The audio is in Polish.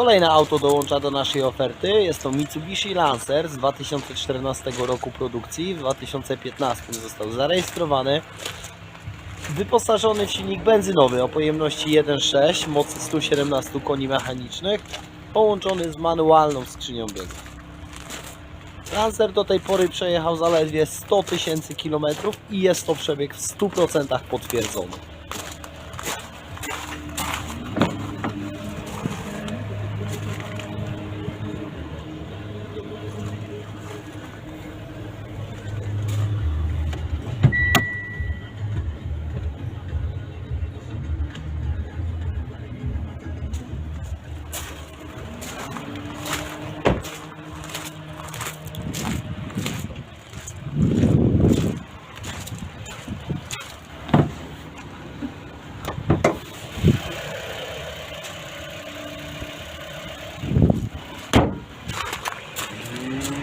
Kolejne auto dołącza do naszej oferty. Jest to Mitsubishi Lancer z 2014 roku produkcji. W 2015 został zarejestrowany. Wyposażony w silnik benzynowy o pojemności 1.6, mocy 117 koni mechanicznych, połączony z manualną skrzynią biegów. Lancer do tej pory przejechał zaledwie 100 tysięcy kilometrów i jest to przebieg w 100% potwierdzony.